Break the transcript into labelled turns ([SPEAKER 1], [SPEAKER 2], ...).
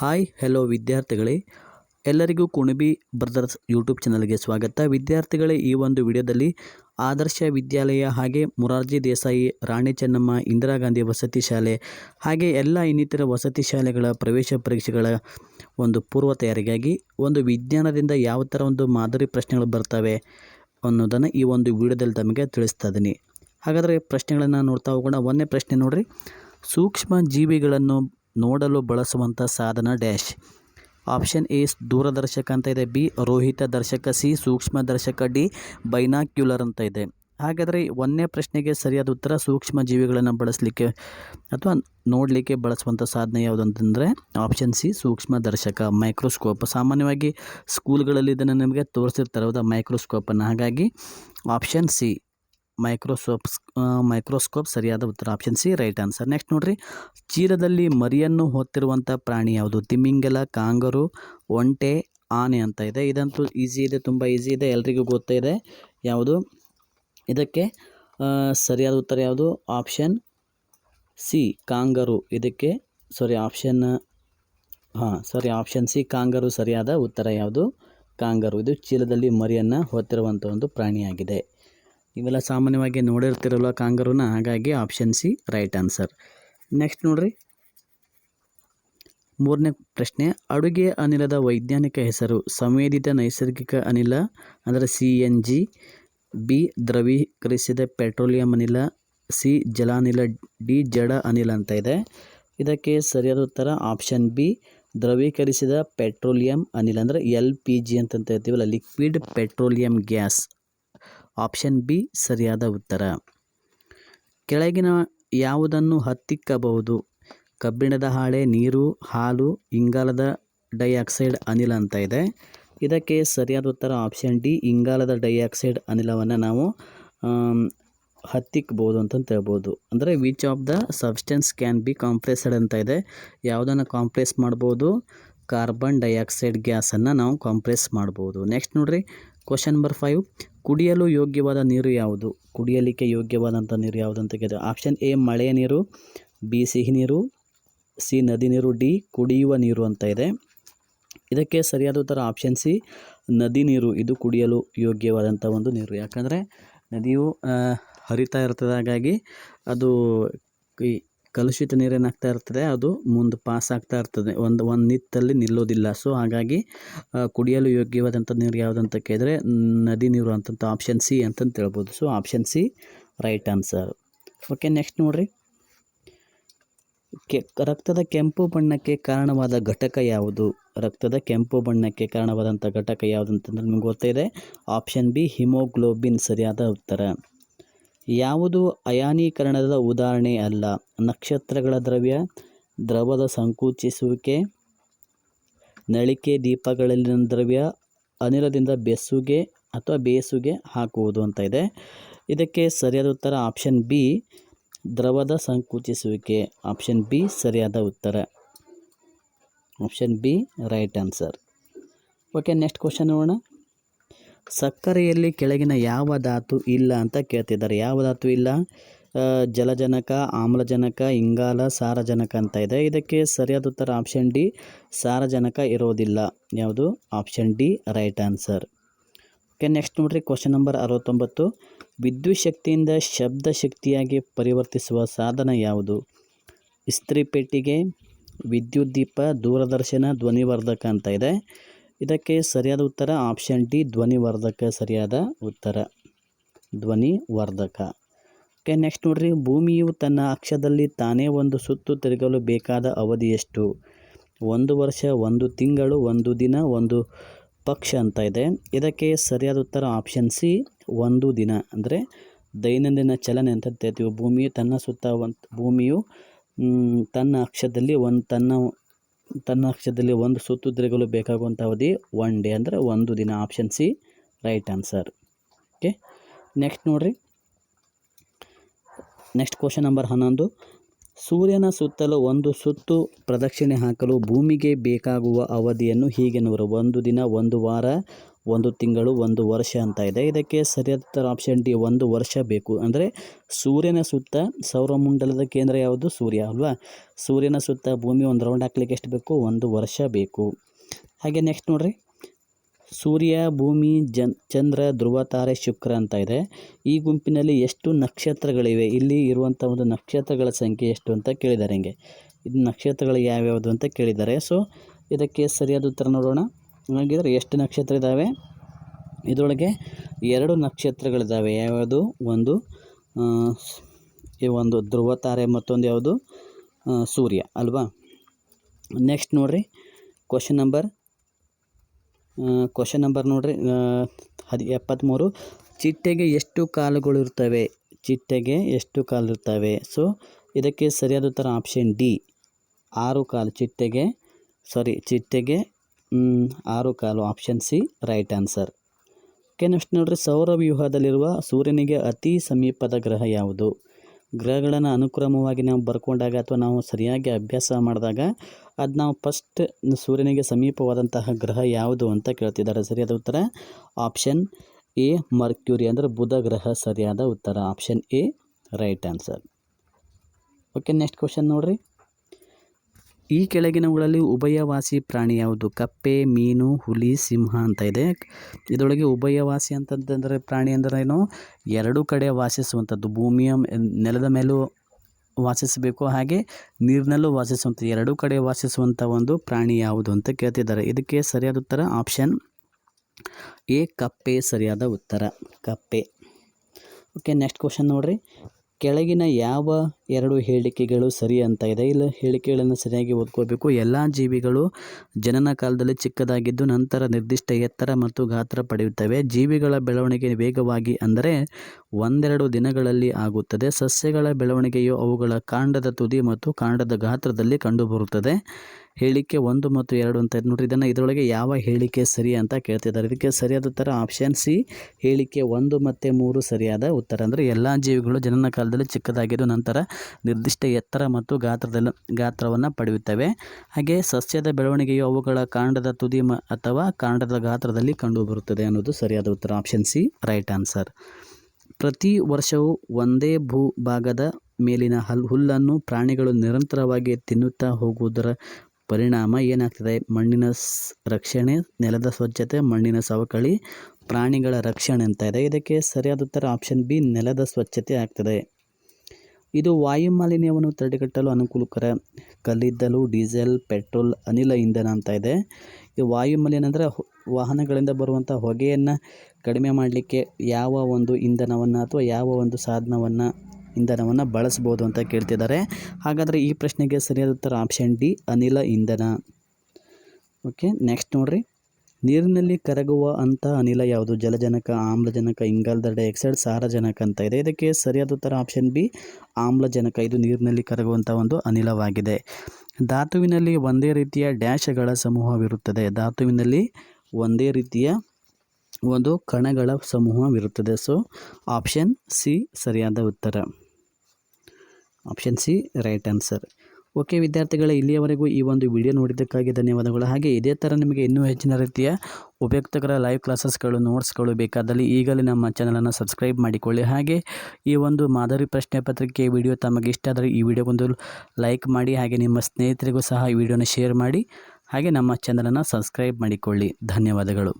[SPEAKER 1] Hi hello ವಿದ್ಯಾರ್ಥಿಗಳೇ. ಎಲ್ಲರಿಗೂ Kunbi brothers YouTube ಚಾನಲ್ಗೆ ಸ್ವಾಗತ. ವಿದ್ಯಾರ್ಥಿಗಳೇ, ಈ ಒಂದು ವಿಡಿಯೋದಲ್ಲಿ ಆದರ್ಶ ವಿದ್ಯಾಲಯ ಹಾಗೆ ಮುರಾರ್ಜಿ ದೇಸಾಯಿ, ರಾಣಿ ಚೆನ್ನಮ್ಮ, ಇಂದಿರಾ ಗಾಂಧಿ ವಸತಿ ಶಾಲೆ ಹಾಗೆ ಎಲ್ಲ ಇನ್ನಿತರ ವಸತಿ ಶಾಲೆಗಳ ಪ್ರವೇಶ ಪರೀಕ್ಷೆಗಳ ಒಂದು ಪೂರ್ವ ತಯಾರಿಗಾಗಿ ಒಂದು ವಿಜ್ಞಾನದಿಂದ ಯಾವ ಥರ ಒಂದು ಮಾದರಿ ಪ್ರಶ್ನೆಗಳು ಬರ್ತವೆ ಅನ್ನೋದನ್ನು ಈ ಒಂದು ವಿಡಿಯೋದಲ್ಲಿ ತಮಗೆ ತಿಳಿಸ್ತಾ ಇದ್ದೀನಿ. ಹಾಗಾದರೆ ಪ್ರಶ್ನೆಗಳನ್ನು ನೋಡ್ತಾ ಹೋಗೋಣ. ಒಂದೇ ಪ್ರಶ್ನೆ ನೋಡಿರಿ. ಸೂಕ್ಷ್ಮ ಜೀವಿಗಳನ್ನು ನೋಡಲು ಬಳಸುವಂಥ ಸಾಧನ ಡ್ಯಾಶ್ ಆಪ್ಷನ್ ಎ ದೂರದರ್ಶಕ ಅಂತ ಇದೆ. ಬಿ ರೋಹಿತ ದರ್ಶಕ. ಸಿ ಸೂಕ್ಷ್ಮ ದರ್ಶಕ. ಡಿ ಬೈನಾಕ್ಯುಲರ್ ಅಂತ ಇದೆ. ಹಾಗಾದರೆ ಒಂದನೇ ಪ್ರಶ್ನೆಗೆ ಸರಿಯಾದ ಉತ್ತರ ಸೂಕ್ಷ್ಮ ಜೀವಿಗಳನ್ನು ಬಳಸಲಿಕ್ಕೆ ಅಥವಾ ನೋಡಲಿಕ್ಕೆ ಬಳಸುವಂಥ ಸಾಧನ ಯಾವುದು ಅಂತಂದರೆ ಆಪ್ಷನ್ ಸಿ ಸೂಕ್ಷ್ಮ ದರ್ಶಕ. ಮೈಕ್ರೋಸ್ಕೋಪ್ ಸಾಮಾನ್ಯವಾಗಿ ಸ್ಕೂಲ್ಗಳಲ್ಲಿ ಇದನ್ನು ನಿಮಗೆ ತೋರಿಸಿರ್ತಾರೆ. ಹೌದಾ? ಮೈಕ್ರೋಸ್ಕೋಪನ್ನು ಹಾಗಾಗಿ ಆಪ್ಷನ್ ಸಿ ಮೈಕ್ರೋಸೋಪ್ಸ್ ಮೈಕ್ರೋಸ್ಕೋಪ್ ಸರಿಯಾದ ಉತ್ತರ option C right answer next ನೋಡ್ರಿ. ಚೀಲದಲ್ಲಿ ಮರಿಯನ್ನು ಹೊತ್ತಿರುವಂಥ ಪ್ರಾಣಿ ಯಾವುದು? ತಿಮಿಂಗಲ, ಕಾಂಗರು, ಒಂಟೆ, ಆನೆ ಅಂತ ಇದೆ. ಇದಂತೂ ಈಸಿ ಇದೆ, ತುಂಬ ಈಸಿ ಇದೆ, ಎಲ್ರಿಗೂ ಗೊತ್ತಿದೆ ಯಾವುದು? ಇದಕ್ಕೆ ಸರಿಯಾದ ಉತ್ತರ ಯಾವುದು? Option C, kangaroo. ಇದಕ್ಕೆ ಸಾರಿ ಆಪ್ಷನ್ ಹಾಂ ಸಾರಿ ಆಪ್ಷನ್ ಸಿ, ಕಾಂಗರು ಸರಿಯಾದ ಉತ್ತರ ಯಾವುದು? ಕಾಂಗರು. ಇದು ಚೀಲದಲ್ಲಿ ಮರಿಯನ್ನು ಹೊತ್ತಿರುವಂಥ ಒಂದು ಪ್ರಾಣಿಯಾಗಿದೆ. ಇವೆಲ್ಲ ಸಾಮಾನ್ಯವಾಗಿ ನೋಡಿರ್ತಿರಲ್ಲ ಕಾಂಗರುನ, ಹಾಗಾಗಿ option C right answer next ನೋಡ್ರಿ. ಮೂರನೇ ಪ್ರಶ್ನೆ, ಅಡುಗೆ ಅನಿಲದ ವೈಜ್ಞಾನಿಕ ಹೆಸರು, ಸಂವೇದಿತ ನೈಸರ್ಗಿಕ ಅನಿಲ, ಅಂದರೆ ಸಿ ಎನ್ ಜಿ ಬಿ ದ್ರವೀಕರಿಸಿದ ಪೆಟ್ರೋಲಿಯಂ ಅನಿಲ ಸಿ ಜಲಾನಿಲ ಡಿ ಜಡ ಅನಿಲ ಅಂತ ಇದೆ. ಇದಕ್ಕೆ ಸರಿಯಾದ ಉತ್ತರ ಆಪ್ಷನ್ ಬಿ ದ್ರವೀಕರಿಸಿದ ಪೆಟ್ರೋಲಿಯಂ ಅನಿಲ, ಅಂದರೆ ಎಲ್ ಪಿ ಜಿ ಅಂತಂತ ಹೇಳ್ತೀವಲ್ಲ liquid petroleum gas option B ಸರಿಯಾದ ಉತ್ತರ. ಕೆಳಗಿನ ಯಾವುದನ್ನು ಹತ್ತಿಕ್ಕಬಹುದು? ಕಬ್ಬಿಣದ ಹಾಳೆ, ನೀರು, ಹಾಲು, ಇಂಗಾಲದ ಡೈಆಕ್ಸೈಡ್ ಅನಿಲ ಅಂತ ಇದೆ. ಇದಕ್ಕೆ ಸರಿಯಾದ ಉತ್ತರ ಆಪ್ಷನ್ ಡಿ, ಇಂಗಾಲದ ಡೈಆಕ್ಸೈಡ್ ಅನಿಲವನ್ನು ನಾವು ಹತ್ತಿಕ್ಬೋದು ಅಂತಂತ ಹೇಳ್ಬೋದು ಅಂದರೆ which of the substance can be compressed ಅಂತ ಇದೆ. ಯಾವುದನ್ನು ಕಾಂಪ್ರೆಸ್ ಮಾಡ್ಬೋದು? ಕಾರ್ಬನ್ ಡೈಆಕ್ಸೈಡ್ ಗ್ಯಾಸನ್ನು ನಾವು ಕಾಂಪ್ರೆಸ್ ಮಾಡ್ಬೋದು. ನೆಕ್ಸ್ಟ್ ನೋಡ್ರಿ. ಕ್ವಶನ್ ನಂಬರ್ ಫೈವ್ ಕುಡಿಯಲು ಯೋಗ್ಯವಾದ ನೀರು ಯಾವುದು? ಕುಡಿಯಲಿಕ್ಕೆ ಯೋಗ್ಯವಾದಂಥ ನೀರು ಯಾವುದು ಅಂತ ಕೇಳಿದೆ ಆಪ್ಷನ್ ಎ ಮಳೆಯ ನೀರು ಬಿ ಸಿಹಿ ನೀರು ಸಿ ನದಿ ನೀರು ಡಿ ಕುಡಿಯುವ ನೀರು ಅಂತ ಇದೆ. ಇದಕ್ಕೆ ಸರಿಯಾದ ಉತ್ತರ ಆಪ್ಷನ್ ಸಿ ನದಿ ನೀರು. ಇದು ಕುಡಿಯಲು ಯೋಗ್ಯವಾದಂಥ ಒಂದು ನೀರು. ಯಾಕಂದರೆ ನದಿಯು ಹರಿತಾ ಇರ್ತದೆ. ಹಾಗಾಗಿ ಅದು ಈ ಕಲುಷಿತ ನೀರೇನಾಗ್ತಾ ಇರ್ತದೆ, ಅದು ಮುಂದೆ ಪಾಸ್ ಆಗ್ತಾ ಇರ್ತದೆ. ಒಂದು ಒಂದು ನಿತ್ತಲ್ಲಿ ನಿಲ್ಲೋದಿಲ್ಲ. ಸೊ ಹಾಗಾಗಿ ಕುಡಿಯಲು ಯೋಗ್ಯವಾದಂಥ ನೀರು ಯಾವುದಂತ ಕೇಳಿದ್ರೆ, ನದಿ ನೀರು ಅಂತಂತ ಆಪ್ಷನ್ ಸಿ ಅಂತಂತ ಹೇಳ್ಬೋದು. So option C right answer okay next ನೋಡಿರಿ. ಕೆ, ರಕ್ತದ ಕೆಂಪು ಬಣ್ಣಕ್ಕೆ ಕಾರಣವಾದ ಘಟಕ ಯಾವುದು? ರಕ್ತದ ಕೆಂಪು ಬಣ್ಣಕ್ಕೆ ಕಾರಣವಾದಂಥ ಘಟಕ ಯಾವುದು ಅಂತಂದ್ರೆ ನಿಮ್ಗೆ ಗೊತ್ತಿದೆ ಆಪ್ಷನ್ ಬಿ ಹಿಮೋಗ್ಲೋಬಿನ್ ಸರಿಯಾದ ಉತ್ತರ. ಯಾವುದು ಅಯಾನೀಕರಣದ ಉದಾಹರಣೆ ಅಲ್ಲ. ನಕ್ಷತ್ರಗಳ ದ್ರವ್ಯ, ದ್ರವದ ಸಂಕುಚಿಸುವಿಕೆ, ನಳಿಕೆ ದೀಪಗಳಲ್ಲಿನ ದ್ರವ್ಯ, ಅನಿಲದಿಂದ ಬೆಸುಗೆ ಅಥವಾ ಬೇಸುಗೆ ಹಾಕುವುದು ಅಂತ ಇದೆ. ಇದಕ್ಕೆ ಸರಿಯಾದ ಉತ್ತರ ಆಪ್ಷನ್ ಬಿ, ದ್ರವದ ಸಂಕುಚಿಸುವಿಕೆ. ಆಪ್ಷನ್ ಬಿ, ಸರಿಯಾದ ಉತ್ತರ. Option B, right answer. Okay, next question ನೋಡೋಣ. ಸಕ್ಕರೆಯಲ್ಲಿ ಕೆಳಗಿನ ಯಾವ ಧಾತು ಇಲ್ಲ ಅಂತ ಕೇಳ್ತಿದ್ದಾರೆ. ಯಾವ ಧಾತು ಇಲ್ಲ? ಜಲಜನಕ, ಆಮ್ಲಜನಕ, ಇಂಗಾಲ, ಸಾರಜನಕ ಅಂತ ಇದೆ. ಇದಕ್ಕೆ ಸರಿಯಾದ ಉತ್ತರ ಆಪ್ಷನ್ ಡಿ ಸಾರಜನಕ ಇರೋದಿಲ್ಲ. ಯಾವುದು? Option D right answer okay next ನೋಡ್ರಿ. ಕ್ವಶನ್ ನಂಬರ್ ಅರವತ್ತೊಂಬತ್ತು. ವಿದ್ಯುತ್ ಶಕ್ತಿಯಿಂದ ಶಬ್ದ ಶಕ್ತಿಯಾಗಿ ಪರಿವರ್ತಿಸುವ ಸಾಧನ ಯಾವುದು? ಇಸ್ತ್ರಿ ಪೆಟ್ಟಿಗೆ ವಿದ್ಯುತ್ ದೀಪ, ದೂರದರ್ಶನ, ಧ್ವನಿವರ್ಧಕ ಅಂತ ಇದೆ. ಇದಕ್ಕೆ ಸರಿಯಾದ ಉತ್ತರ ಆಪ್ಷನ್ ಡಿ, ಧ್ವನಿವರ್ಧಕ. ಸರಿಯಾದ ಉತ್ತರ, ಧ್ವನಿವರ್ಧಕ. ಓಕೆ, ನೆಕ್ಸ್ಟ್ ನೋಡ್ರಿ. ಭೂಮಿಯು ತನ್ನ ಅಕ್ಷದಲ್ಲಿ ತಾನೇ ಒಂದು ಸುತ್ತು ತಿರುಗಲು ಬೇಕಾದ ಅವಧಿ ಎಷ್ಟು ಒಂದು ವರ್ಷ, ಒಂದು ತಿಂಗಳು, ಒಂದು ದಿನ, ಒಂದು ಪಕ್ಷ ಅಂತ ಇದೆ. ಇದಕ್ಕೆ ಸರಿಯಾದ ಉತ್ತರ ಆಪ್ಷನ್ ಸಿ, ಒಂದು ದಿನ. ಅಂದರೆ ದೈನಂದಿನ ಚಲನೆ ಅಂತ ಹೇಳ್ತೀವಿ. ಭೂಮಿಯು ತನ್ನ ಸುತ್ತ ಒಂದು ಭೂಮಿಯು ತನ್ನ ಅಕ್ಷದಲ್ಲಿ ಒಂದು, ತನ್ನ ತನ್ನ ಅಕ್ಷದಲ್ಲಿ ಒಂದು ಸುತ್ತು ತಿರುಗಲು ಬೇಕಾಗುವಂಥ ಅವಧಿ ಒನ್ ಡೇ ಅಂದರೆ ಒಂದು ದಿನ option C right answer okay next ನೋಡಿರಿ. ನೆಕ್ಸ್ಟ್ ಕ್ವಶನ್ ನಂಬರ್ ಹನ್ನೊಂದು. ಸೂರ್ಯನ ಸುತ್ತಲೂ ಒಂದು ಸುತ್ತು ಪ್ರದಕ್ಷಿಣೆ ಹಾಕಲು ಭೂಮಿಗೆ ಬೇಕಾಗುವ ಅವಧಿಯನ್ನು ಹೀಗೆನ್ನುವರು ಒಂದು ದಿನ, ಒಂದು ವಾರ ಒಂದು ತಿಂಗಳು, ಒಂದು ವರ್ಷ ಅಂತ ಇದೆ. ಇದಕ್ಕೆ ಸರಿಯಾದ ಉತ್ತರ ಆಪ್ಷನ್ ಡಿ ಒಂದು ವರ್ಷ ಬೇಕು. ಅಂದರೆ ಸೂರ್ಯನ ಸುತ್ತ ಸೌರಮಂಡಲದ ಕೇಂದ್ರ ಯಾವುದು? ಸೂರ್ಯ ಅಲ್ವಾ? ಸೂರ್ಯನ ಸುತ್ತ ಭೂಮಿ ಒಂದು ರೌಂಡ್ ಹಾಕ್ಲಿಕ್ಕೆ ಎಷ್ಟು ಬೇಕು? ಒಂದು ವರ್ಷ ಬೇಕು. ಹಾಗೆ ನೆಕ್ಸ್ಟ್ ನೋಡಿರಿ. ಸೂರ್ಯ, ಭೂಮಿ, ಜನ್, ಚಂದ್ರ, ಧ್ರುವ, ತಾರೆ, ಶುಕ್ರ ಅಂತ ಇದೆ. ಈ ಗುಂಪಿನಲ್ಲಿ ಎಷ್ಟು ನಕ್ಷತ್ರಗಳಿವೆ? ಇಲ್ಲಿ ಇರುವಂಥ ಒಂದು ನಕ್ಷತ್ರಗಳ ಸಂಖ್ಯೆ ಎಷ್ಟು ಅಂತ ಕೇಳಿದ್ದಾರೆ ಹಿಂಗೆ. ಇದು ನಕ್ಷತ್ರಗಳು ಯಾವ್ಯಾವುದು ಅಂತ ಕೇಳಿದ್ದಾರೆ. ಸೊ ಇದಕ್ಕೆ ಸರಿಯಾದ ಉತ್ತರ ನೋಡೋಣ. ಹಾಗಿದ್ರೆ ಎಷ್ಟು ನಕ್ಷತ್ರ ಇದ್ದಾವೆ ಇದರೊಳಗೆ ಎರಡು ನಕ್ಷತ್ರಗಳಿದ್ದಾವೆ ಯಾವುದು ಒಂದು ಈ ಒಂದು ಧ್ರುವ, ತಾರೆ ಮತ್ತೊಂದು ಯಾವುದು? ಸೂರ್ಯ, ಅಲ್ವಾ? ನೆಕ್ಸ್ಟ್ ನೋಡ್ರಿ. ಕ್ವಶನ್ ನಂಬರ್ ಕ್ವಶನ್ ನಂಬರ್ ನೋಡ್ರಿ. ಹದಿ ಎಪ್ಪತ್ತ್ಮೂರು ಚಿಟ್ಟೆಗೆ ಎಷ್ಟು ಕಾಲುಗಳು ಇರ್ತವೆ? ಚಿಟ್ಟೆಗೆ ಎಷ್ಟು ಕಾಲು ಇರ್ತವೆ? ಸೊ ಇದಕ್ಕೆ ಸರಿಯಾದ ಉತ್ತರ ಆಪ್ಷನ್ ಡಿ ಆರು ಕಾಲು ಚಿಟ್ಟೆಗೆ ಸಾರಿ ಚಿಟ್ಟೆಗೆ ಆರು ಕಾಲು option C right answer okay next ನೋಡ್ರಿ ಸೌರವ್ಯೂಹದಲ್ಲಿರುವ ಸೂರ್ಯನಿಗೆ ಅತಿ ಸಮೀಪದ ಗ್ರಹ ಯಾವುದು? ಗ್ರಹಗಳನ್ನು ಅನುಕ್ರಮವಾಗಿ ನಾವು ಬರ್ಕೊಂಡಾಗ ಅಥವಾ ನಾವು ಸರಿಯಾಗಿ ಅಭ್ಯಾಸ ಮಾಡಿದಾಗ ಅದು ನಾವು ಫಸ್ಟ್ ಸೂರ್ಯನಿಗೆ ಸಮೀಪವಾದಂತಹ ಗ್ರಹ ಯಾವುದು ಅಂತ ಕೇಳ್ತಿದ್ದಾರೆ. ಸರಿಯಾದ ಉತ್ತರ ಆಪ್ಷನ್ ಎ ಮರ್ಕ್ಯೂರಿ ಅಂದರೆ ಬುಧ ಗ್ರಹ ಸರಿಯಾದ ಉತ್ತರ. Option A right answer okay next question ನೋಡ್ರಿ. ಈ ಕೆಳಗಿನವುಗಳಲ್ಲಿ ಉಭಯವಾಸಿ ಪ್ರಾಣಿ ಯಾವುದು? ಕಪ್ಪೆ, ಮೀನು, ಹುಲಿ, ಸಿಂಹ ಅಂತ ಇದೆ. ಇದರೊಳಗೆ ಉಭಯವಾಸಿ ಅಂತಂತಂದರೆ ಪ್ರಾಣಿ ಅಂದರೇನು ಎರಡು ಕಡೆ ವಾಸಿಸುವಂಥದ್ದು. ಭೂಮಿಯ ನೆಲದ ಮೇಲೂ ವಾಸಿಸಬೇಕು. ಹಾಗೆ ನೀರಿನಲ್ಲೂ ವಾಸಿಸುವಂಥ ಎರಡೂ ಕಡೆ ವಾಸಿಸುವಂಥ ಒಂದು ಪ್ರಾಣಿ ಯಾವುದು ಅಂತ ಕೇಳ್ತಿದ್ದಾರೆ. ಇದಕ್ಕೆ ಸರಿಯಾದ ಉತ್ತರ ಆಪ್ಷನ್ ಎ, ಕಪ್ಪೆ. ಸರಿಯಾದ ಉತ್ತರ ಕಪ್ಪೆ. ಓಕೆ, ನೆಕ್ಸ್ಟ್ ಕ್ವಶನ್ ನೋಡ್ರಿ. ಕೆಳಗಿನ ಯಾವ ಎರಡು ಹೇಳಿಕೆಗಳು ಸರಿ ಅಂತ ಇದೆ. ಇಲ್ಲ ಹೇಳಿಕೆಗಳನ್ನು ಸರಿಯಾಗಿ ಓದ್ಕೋಬೇಕು. ಎಲ್ಲ ಜೀವಿಗಳು ಜನನ ಕಾಲದಲ್ಲಿ ಚಿಕ್ಕದಾಗಿದ್ದು ನಂತರ ನಿರ್ದಿಷ್ಟ ಎತ್ತರ ಮತ್ತು ಗಾತ್ರ ಪಡೆಯುತ್ತವೆ. ಜೀವಿಗಳ ಬೆಳವಣಿಗೆ ವೇಗವಾಗಿ ಅಂದರೆ ಒಂದೆರಡು ದಿನಗಳಲ್ಲಿ ಆಗುತ್ತದೆ. ಸಸ್ಯಗಳ ಬೆಳವಣಿಗೆಯು ಅವುಗಳ ಕಾಂಡದ ತುದಿ ಮತ್ತು ಕಾಂಡದ ಗಾತ್ರದಲ್ಲಿ ಕಂಡುಬರುತ್ತದೆ. ಹೇಳಿಕೆ ಒಂದು ಮತ್ತು ಎರಡು ಅಂತ ನೋಡ್ರಿ, ಇದನ್ನು ಇದರೊಳಗೆ ಯಾವ ಹೇಳಿಕೆ ಸರಿ ಅಂತ ಕೇಳ್ತಿದ್ದಾರೆ. ಇದಕ್ಕೆ ಸರಿಯಾದ ಉತ್ತರ ಆಪ್ಷನ್ ಸಿ, ಹೇಳಿಕೆ ಒಂದು ಮತ್ತು ಮೂರು ಸರಿಯಾದ ಉತ್ತರ. ಅಂದರೆ ಎಲ್ಲ ಜೀವಿಗಳು ಜನನ ಕಾಲದಲ್ಲಿ ಚಿಕ್ಕದಾಗಿದ್ದು ನಂತರ ನಿರ್ದಿಷ್ಟ ಎತ್ತರ ಮತ್ತು ಗಾತ್ರದಲ್ಲಿ ಗಾತ್ರವನ್ನು ಪಡೆಯುತ್ತವೆ. ಹಾಗೆ ಸಸ್ಯದ ಬೆಳವಣಿಗೆಯು ಅವುಗಳ ಕಾಂಡದ ತುದಿ ಅಥವಾ ಕಾಂಡದ ಗಾತ್ರದಲ್ಲಿ ಕಂಡುಬರುತ್ತದೆ ಅನ್ನೋದು ಸರಿಯಾದ ಉತ್ತರ. Option C, right answer. ಪ್ರತಿ ವರ್ಷವೂ ಒಂದೇ ಭೂಭಾಗದ ಮೇಲಿನ ಹಲ್, ಹುಲ್ಲನ್ನು ಪ್ರಾಣಿಗಳು ನಿರಂತರವಾಗಿ ತಿನ್ನುತ್ತಾ ಹೋಗುವುದರ ಪರಿಣಾಮ ಏನಾಗ್ತದೆ? ಮಣ್ಣಿನ ರಕ್ಷಣೆ, ನೆಲದ ಸ್ವಚ್ಛತೆ, ಮಣ್ಣಿನ ಸವಕಳಿ, ಪ್ರಾಣಿಗಳ ರಕ್ಷಣೆ ಅಂತ ಇದೆ. ಇದಕ್ಕೆ ಸರಿಯಾದ ಉತ್ತರ ಆಪ್ಷನ್ ಬಿ, ನೆಲದ ಸ್ವಚ್ಛತೆ ಆಗ್ತದೆ. ಇದು ವಾಯುಮಾಲಿನ್ಯವನ್ನು ತಡೆಗಟ್ಟಲು ಅನುಕೂಲಕರ. ಕಲ್ಲಿದ್ದಲು, ಡೀಸೆಲ್, ಪೆಟ್ರೋಲ್ ಅನಿಲ ಇಂಧನ ಅಂತ ಇದೆ. ಈ ವಾಯುಮಾಲಿನ್ಯ ಅಂದರೆ ವಾಹನಗಳಿಂದ ಬರುವಂಥ ಹೊಗೆಯನ್ನು ಕಡಿಮೆ ಮಾಡಲಿಕ್ಕೆ ಯಾವ ಒಂದು ಇಂಧನವನ್ನು ಅಥವಾ ಯಾವ ಒಂದು ಸಾಧನವನ್ನು, ಇಂಧನವನ್ನು ಬಳಸ್ಬೋದು ಅಂತ ಕೇಳ್ತಿದ್ದಾರೆ. ಹಾಗಾದರೆ ಈ ಪ್ರಶ್ನೆಗೆ ಸರಿಯಾದ ಉತ್ತರ ಆಪ್ಷನ್ ಡಿ ಅನಿಲ ಇಂಧನ. ಓಕೆ ನೆಕ್ಸ್ಟ್ ನೋಡ್ರಿ. ನೀರಿನಲ್ಲಿ ಕರಗುವ ಅಂತ ಅನಿಲ ಯಾವುದು? ಜಲಜನಕ, ಆಮ್ಲಜನಕ ಇಂಗಾಲದ ಡೈಆಕ್ಸೈಡ್ ಸಾರಜನಕ ಅಂತ ಇದೆ. ಇದಕ್ಕೆ ಸರಿಯಾದ ಉತ್ತರ ಆಪ್ಷನ್ ಬಿ, ಆಮ್ಲಜನಕ. ಇದು ನೀರಿನಲ್ಲಿ ಕರಗುವಂಥ ಒಂದು ಅನಿಲವಾಗಿದೆ. ಧಾತುವಿನಲ್ಲಿ ಒಂದೇ ರೀತಿಯ ಡ್ಯಾಶ್ಗಳ ಸಮೂಹವಿರುತ್ತದೆ. ಧಾತುವಿನಲ್ಲಿ ಒಂದೇ ರೀತಿಯ ಒಂದು ಕಣಗಳ ಸಮೂಹವಿರುತ್ತದೆ. ಸೊ ಆಪ್ಷನ್ ಸಿ ಸರಿಯಾದ ಉತ್ತರ. Option C right answer okay ವಿದ್ಯಾರ್ಥಿಗಳೇ, ಇಲ್ಲಿಯವರೆಗೂ ಈ ಒಂದು ವಿಡಿಯೋ ನೋಡಿದ್ದಕ್ಕಾಗಿ ಧನ್ಯವಾದಗಳು. ಹಾಗೆ ಇದೇ ಥರ ನಿಮಗೆ ಇನ್ನೂ ಹೆಚ್ಚಿನ ರೀತಿಯ ಉಪಯುಕ್ತಕರ ಲೈವ್ ಕ್ಲಾಸಸ್ಗಳು ನೋಟ್ಸ್ಗಳು ಬೇಕಾದಲ್ಲಿ ಈಗಲೇ ನಮ್ಮ ಚಾನಲನ್ನು ಸಬ್ಸ್ಕ್ರೈಬ್ ಮಾಡಿಕೊಳ್ಳಿ. ಹಾಗೆ ಈ ಒಂದು ಮಾದರಿ ಪ್ರಶ್ನೆ ಪತ್ರಿಕೆ ವಿಡಿಯೋ ತಮಗೆ ಇಷ್ಟ ಆದರೆ ಈ ವಿಡಿಯೋಗೊಂದು ಲೈಕ್ ಮಾಡಿ, ಹಾಗೆ ನಿಮ್ಮ ಸ್ನೇಹಿತರಿಗೂ ಸಹ ಈ ವಿಡಿಯೋನ ಶೇರ್ ಮಾಡಿ, ಹಾಗೆ ನಮ್ಮ ಚಾನಲನ್ನು ಸಬ್ಸ್ಕ್ರೈಬ್ ಮಾಡಿಕೊಳ್ಳಿ. ಧನ್ಯವಾದಗಳು.